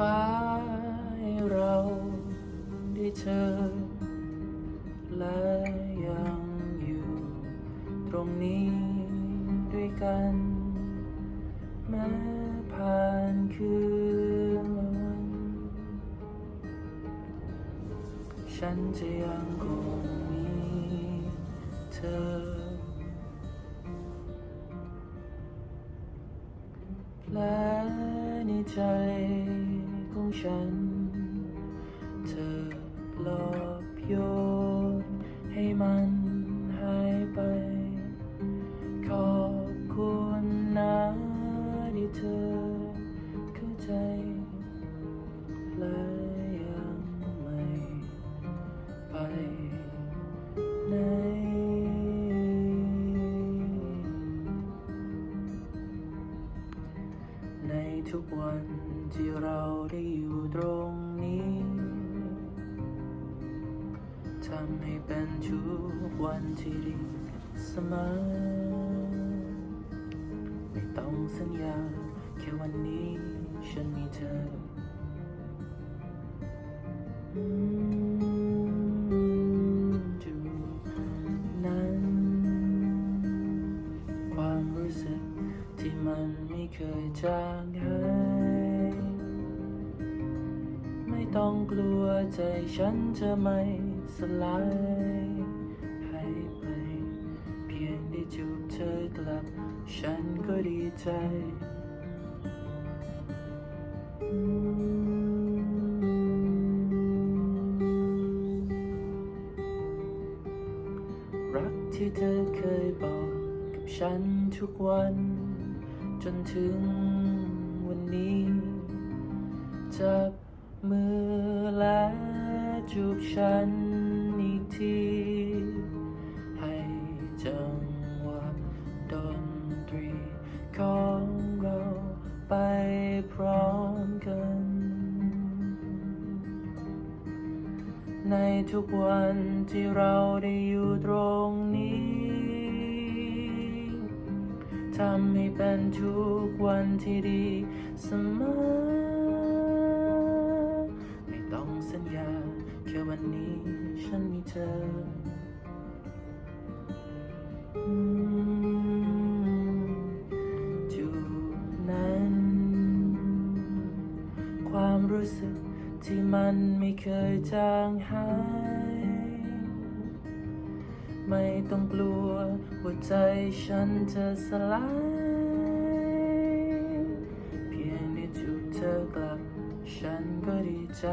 ฟ้าให้เราได้เจอและยังอยู่ตรงนี้ด้วยกัน แม้ผ่านคืนและวัน ฉันจะยังคงมีเธอ และในใจ ฉัน เธอหลอบโยนให้มันหายไป ขอบคุณนะที่เธอเข้าใจและยังไม่ไปไหนในทุกวัน ที่เราได้อยู่ตรงนี้ทำให้เป็นทุกวันที่ดีเสมอ ไม่ต้องสัญญาแค่วันนี้ฉันมีเธอ จุดนั้น ความรู้สึกที่มันไม่เคยจางหาย ต้องกลัวใจฉันจะไม่สลายหายไป เพียงได้จูบเธอกลับ ฉันก็ดีใจรักที่เธอเคยบอกกับฉันทุกวัน จนถึงวันนี้จับ มือและจูบฉันอีกทีให้จังหวะดนตรีของเราไปพร้อมกัน ในทุกวันที่เราได้อยู่ตรงนี้ทำให้เป็นทุกวันที่ดีเสมอ วันนี้ฉันมีเธอ จุดนั้น ความรู้สึกที่มันไม่เคยจางหาย ไม่ต้องกลัวว่าใจฉันจะสลาย เพียงได้จูบเธอกลับ ฉันก็ดีใจ